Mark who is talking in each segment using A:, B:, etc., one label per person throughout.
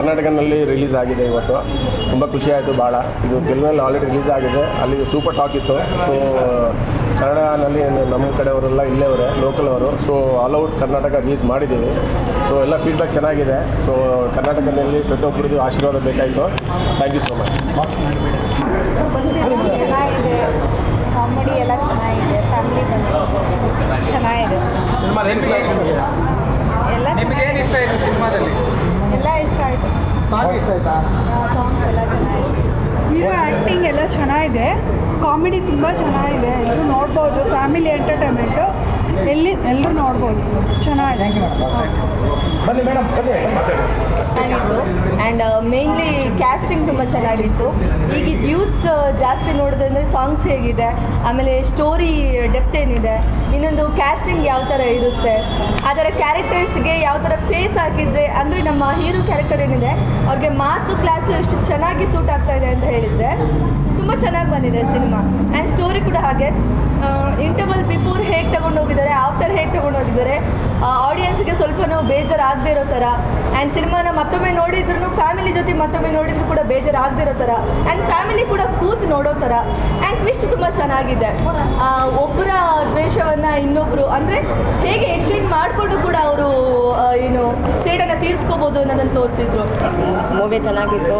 A: ಕರ್ನಾಟಕನಲ್ಲಿ release ಆಗಿದೆ ಇವತ್ತು. ತುಂಬ ಖುಷಿ ಆಯಿತು ಭಾಳ ಇದು ತೆಲುಗಿನಲ್ಲಿ ಆಲ್ರೆಡಿ ರಿಲೀಸ್ ಆಗಿದೆ. ಅಲ್ಲಿ ಸೂಪರ್ ಟಾಕ್ ಇತ್ತು. ಸೊ ಕನ್ನಡನಲ್ಲಿ ನಮ್ಮ ಕಡೆಯವರೆಲ್ಲ ಇಲ್ಲೇ ಅವರೇ ಲೋಕಲ್ ಅವರು. So all out Karnataka release ಮಾಡಿದ್ದೀವಿ. ಸೊ ಎಲ್ಲ ಫೀಡ್ಬ್ಯಾಕ್ ಚೆನ್ನಾಗಿದೆ. ಸೊ ಕರ್ನಾಟಕದಲ್ಲಿ ಪ್ರತಿಯೊಬ್ಬರಿಗೂ ಆಶೀರ್ವಾದ ಬೇಕಾಯಿತು. ಥ್ಯಾಂಕ್ ಯು ಸೊ ಮಚ್
B: ಚೆನ್ನಾಗಿದೆ. ಕಾಮಿಡಿ ಎಲ್ಲ ಚೆನ್ನಾಗಿದೆ. ಫ್ಯಾಮಿಲಿ ಬಂದು ಚೆನ್ನಾಗಿದೆ
C: ಸಿನಿಮಾದ ಏನು ಇಷ್ಟ ಆಯ್ತು ನಿಮಗೆ
B: ಎಲ್ಲ
C: ನಿಮಗೆ ಏನು ಇಷ್ಟ ಆಯ್ತು ಸಿನಿಮಾದಲ್ಲಿ
B: ಎಲ್ಲ ಇಷ್ಟ ಆಯಿತು
C: ಆಯ್ತಾ
B: ಸಾಂಗ್ಸ್ ಎಲ್ಲ ಚೆನ್ನಾಗಿದೆ
D: ಹೀರೋ ಆ್ಯಕ್ಟಿಂಗ್ ಎಲ್ಲ ಚೆನ್ನಾಗಿದೆ. ಕಾಮಿಡಿ ತುಂಬ ಚೆನ್ನಾಗಿದೆ. ಇದು ನೋಡ್ಬೋದು. Family entertainment. ಎಲ್ಲಿ ಎಲ್ಲರೂ ನೋಡ್ಬೋದು. ಚೆನ್ನಾಗಿದೆ.
C: ಬನ್ನಿ ಮೇಡಮ್ ಬನ್ನಿ. ಮಾತಾಡಿ
E: ಚೆನ್ನಾಗಿತ್ತು ಆ್ಯಂಡ್ ಮೇನ್ಲಿ ಕ್ಯಾಸ್ಟಿಂಗ್ ತುಂಬ ಚೆನ್ನಾಗಿತ್ತು. ಈಗಿದ್ದ ಯೂತ್ಸ್ ಜಾಸ್ತಿ ನೋಡೋದಂದರೆ ಸಾಂಗ್ಸ್ ಹೇಗಿದೆ. ಆಮೇಲೆ ಸ್ಟೋರಿ ಡೆಪ್ತ್ ಏನಿದೆ. ಇನ್ನೊಂದು ಕ್ಯಾಸ್ಟಿಂಗ್ ಯಾವ ಥರ ಇರುತ್ತೆ. ಅದರ ಕ್ಯಾರೆಕ್ಟರ್ಸ್ಗೆ ಯಾವ ಥರ ಫೇಸ್ ಹಾಕಿದರೆ ಅಂದರೆ ನಮ್ಮ ಹೀರೋ ಕ್ಯಾರೆಕ್ಟರ್ ಏನಿದೆ ಅವ್ರಿಗೆ ಮಾಸು ಕ್ಲಾಸು ಎಷ್ಟು ಚೆನ್ನಾಗಿ ಸೂಟ್ ಆಗ್ತಾ ಇದೆ ಅಂತ ಹೇಳಿದರೆ ತುಂಬ ಚೆನ್ನಾಗಿ ಬಂದಿದೆ ಸಿನಿಮಾ. ಆ್ಯಂಡ್ ಸ್ಟೋರಿ ಕೂಡ ಹಾಗೆ. ಇಂಟರ್ವಲ್ ಬಿಫೋರ್ ಹೇಗೆ ತಗೊಂಡು ಹೋಗಿದ್ದಾರೆ ಆಫ್ಟರ್ ಹೇಗೆ ತಗೊಂಡು ಹೋಗಿದ್ದಾರೆ ಆಡಿಯನ್ಸ್ಗೆ ಸ್ವಲ್ಪನೂ ಬೇಜಾರಾಗದೇ ಇರೋ ಥರ. ಆ್ಯಂಡ್ ಸಿನಿಮಾನ ಮತ್ತೊಮ್ಮೆ ನೋಡಿದ್ರು ಫ್ಯಾಮಿಲಿ ಜೊತೆ ಮತ್ತೊಮ್ಮೆ ನೋಡಿದ್ರು ಕೂಡ ಬೇಜಾರಾಗದೇ ಇರೋ ಥರ. ಆ್ಯಂಡ್ ಫ್ಯಾಮಿಲಿ ಕೂಡ ಕೂತು ನೋಡೋ ಥರ. ಆ್ಯಂಡ್ ಟ್ವಿಸ್ಟ್ ತುಂಬ ಚೆನ್ನಾಗಿದೆ. ಒಬ್ಬರ ದ್ವೇಷವನ್ನು ಇನ್ನೊಬ್ಬರು ಅಂದರೆ ಹೇಗೆ ತೀರಿಸ್ಕೋಬೋದು ಅನ್ನೋದನ್ನು ತೋರಿಸಿದ್ರು.
F: ಮೂವಿ ಚೆನ್ನಾಗಿತ್ತು.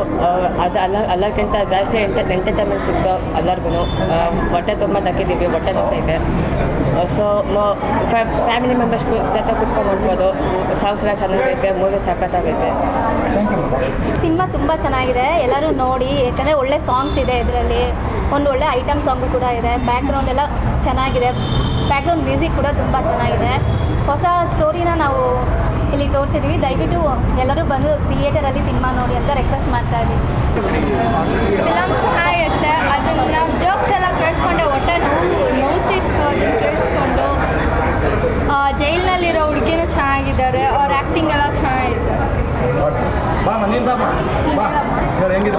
F: ಅದು ಅಲ್ಲ ಎಲ್ಲರಿಗಿಂತ ಜಾಸ್ತಿ ಎಂಟ ಎಂಟರ್ಟೈನ್ಮೆಂಟ್ ಸಿಕ್ತು ಎಲ್ಲರಿಗೂ ಹೊಟ್ಟೆ ತುಂಬ ತಕ್ಕಿದ್ದೀವಿ ಹೊಟ್ಟೆ ಇದೆ ಸೊ ಫ್ಯಾಮಿಲಿ ಮೆಂಬರ್ಸ್ ಜೊತೆ ಕುತ್ಕೊಂಡು ನೋಡ್ಬೋದು. ಸಾಂಗ್ಸ್ ಎಲ್ಲ ಚೆನ್ನಾಗೈತೆ ಮೂವಿ ಸಖತ್ತಾಗೈತೆ.
G: ಸಿನಿಮಾ ತುಂಬ ಚೆನ್ನಾಗಿದೆ. ಎಲ್ಲರೂ ನೋಡಿ ಯಾಕಂದರೆ ಒಳ್ಳೆ ಸಾಂಗ್ಸ್ ಇದೆ ಇದರಲ್ಲಿ. ಒಂದು ಒಳ್ಳೆ ಐಟಮ್ ಸಾಂಗು ಕೂಡ ಇದೆ. ಬ್ಯಾಕ್ಗ್ರೌಂಡ್ ಎಲ್ಲ ಚೆನ್ನಾಗಿದೆ. ಬ್ಯಾಕ್ಗ್ರೌಂಡ್ ಮ್ಯೂಸಿಕ್ ಕೂಡ ತುಂಬ ಚೆನ್ನಾಗಿದೆ. ಹೊಸ ಸ್ಟೋರಿನ ನಾವು ಇಲ್ಲಿ ತೋರಿಸಿದ್ವಿ. ದಯವಿಟ್ಟು ಎಲ್ಲರೂ ಬಂದು ಥಿಯೇಟರಲ್ಲಿ ಸಿನಿಮಾ ನೋಡಿ ಅಂತ ರಿಕ್ವೆಸ್ಟ್ ಮಾಡ್ತಾ ಇದ್ದೀವಿ
H: ಫಿಲಮ್ ಚೆನ್ನಾಗಿರುತ್ತೆ ಅದನ್ನು ನಾವು ಜೋಕ್ಸ್ ಎಲ್ಲ ಕೇಳಿಸ್ಕೊಂಡೆ ಹೊಟ್ಟೆ ನೋವು ನೋವುತ್ತಿತ್ತು ಅದನ್ನು ಕೇಳಿಸ್ಕೊಂಡು ಜೈಲಿನಲ್ಲಿರೋ ಹುಡುಗಿನೂ ಚೆನ್ನಾಗಿದ್ದಾರೆ. ಅವ್ರ ಆ್ಯಕ್ಟಿಂಗ್ ಎಲ್ಲ ಚೆನ್ನಾಗಿದೆ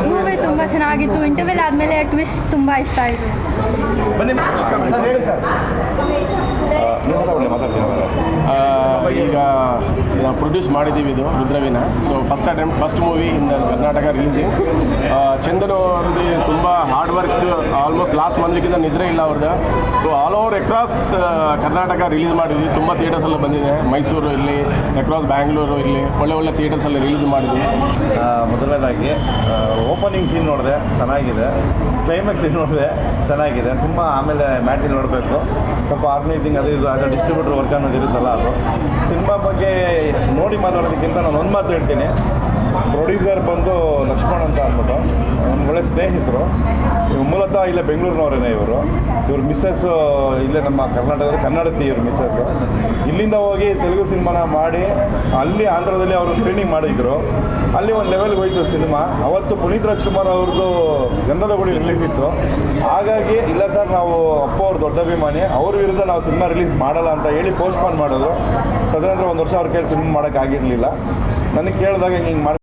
H: ಮೂವಿ ತುಂಬ ಚೆನ್ನಾಗಿತ್ತು. ಇಂಟರ್ವ್ಯೂಲ್ ಆದಮೇಲೆ ಟ್ವಿಸ್ಟ್ ತುಂಬ ಇಷ್ಟ ಆಯಿತು.
C: ಬನ್ನಿ ಸರ್ ಹೇಳಿ ಸರ್.
A: ಆ, ಈಗ ನಾವು ಪ್ರೊಡ್ಯೂಸ್ ಮಾಡಿದ್ದೀವಿ ಇದು ರುದ್ರವಿನ so first attempt first movie ಇಂದ ಕರ್ನಾಟಕ ರಿಲೀಸಿಂಗ್ ಚಂದನ್ ಅವ್ರದ್ದು ತುಂಬ hard work almost last one ವೀಕಿಂದ ನಿದ್ರೆ ಇಲ್ಲ ಅವ್ರದ್ದು so all over across Karnataka release ಮಾಡಿದ್ವಿ. ತುಂಬ ಥಿಯೇಟರ್ಸಲ್ಲಿ ಬಂದಿದೆ. ಮೈಸೂರು ಇಲ್ಲಿ ಅಕ್ರಾಸ್ ಬ್ಯಾಂಗ್ಳೂರು ಇಲ್ಲಿ ಒಳ್ಳೆ ಒಳ್ಳೆ ಥಿಯೇಟರ್ಸಲ್ಲಿ ರಿಲೀಸ್ ಮಾಡಿದ್ವಿ.
I: ಮೊದಲನೇದಾಗಿ ಓಪನಿಂಗ್ ಸೀನ್ ನೋಡಿದೆ, ಚೆನ್ನಾಗಿದೆ. ಕ್ಲೈಮ್ಯಾಕ್ಸ್ ಸೀನ್ ನೋಡಿದೆ, ಚೆನ್ನಾಗಿದೆ. ತುಂಬ ಆಮೇಲೆ ಮ್ಯಾಟಿಲ್ ನೋಡಬೇಕು. ಸ್ವಲ್ಪ ಆರ್ಗನೈಸಿಂಗ್ ಅದು ಇದು, ಅದು ಡಿಸ್ಟ್ರಿಬ್ಯೂಟರ್ ವರ್ಕ್ ಅನ್ನೋದು ಇರುತ್ತಲ್ಲ ಅದು. ಸಿನಿಮಾ ಬಗ್ಗೆ ನೋಡಿ ಮಾತಾಡೋದಕ್ಕಿಂತ ನಾನು ಒಂದು ಮಾತು ಹೇಳ್ತೀನಿ. ಪ್ರೊಡ್ಯೂಸರ್ ಬಂದು ಲಕ್ಷ್ಮಣ್ ಅಂತ ಅಂದ್ಬಿಟ್ಟು ಒಂದು ಒಳ್ಳೆ ಸ್ನೇಹಿತರು. ಇವ್ರು ಮೂಲತಃ ಇಲ್ಲೇ ಬೆಂಗಳೂರಿನವರೇನೆ ಇವರು. ಇವ್ರ ಮಿಸ್ಸಸ್ ಇಲ್ಲೇ ನಮ್ಮ ಕರ್ನಾಟಕದಲ್ಲಿ ಕನ್ನಡತಿ ಇವ್ರ ಮಿಸ್ಸಸ್ ಇಲ್ಲಿಂದ ಹೋಗಿ ತೆಲುಗು ಸಿನಿಮಾನ ಮಾಡಿ, ಅಲ್ಲಿ ಆಂಧ್ರದಲ್ಲಿ ಅವರು ಸ್ಕ್ರೀನಿಂಗ್ ಮಾಡಿದ್ರು. ಅಲ್ಲಿ ಒಂದು ಲೆವೆಲ್ಗೆ ಹೋಯ್ತು ಸಿನಿಮಾ. ಅವತ್ತು ಪುನೀತ್ ರಾಜ್ಕುಮಾರ್ ಅವ್ರದ್ದು ಗಂಧದ ಗುಡಿ ರಿಲೀಸ್ ಇತ್ತು. ಹಾಗಾಗಿ ಇಲ್ಲ ಸರ್, ನಾವು ಅಪ್ಪ ಅವ್ರ ದೊಡ್ಡ ಅಭಿಮಾನಿ. ಅವ್ರ ವಿರುದ್ಧ ನಾವು ಸಿನಿಮಾ ರಿಲೀಸ್ ಮಾಡಲ್ಲ ಅಂತ ಹೇಳಿ ಪೋಸ್ಟ್ಪೋನ್ ಮಾಡೋದು. ತದನಂತರ ಒಂದು ವರ್ಷ ಅವ್ರ ಕೇಳಿ ಸಿನಿಮಾ ಮಾಡೋಕ್ಕಾಗಿರಲಿಲ್ಲ ನನಗೆ ಕೇಳಿದಾಗ ಹಿಂಗೆ ಮಾಡಿ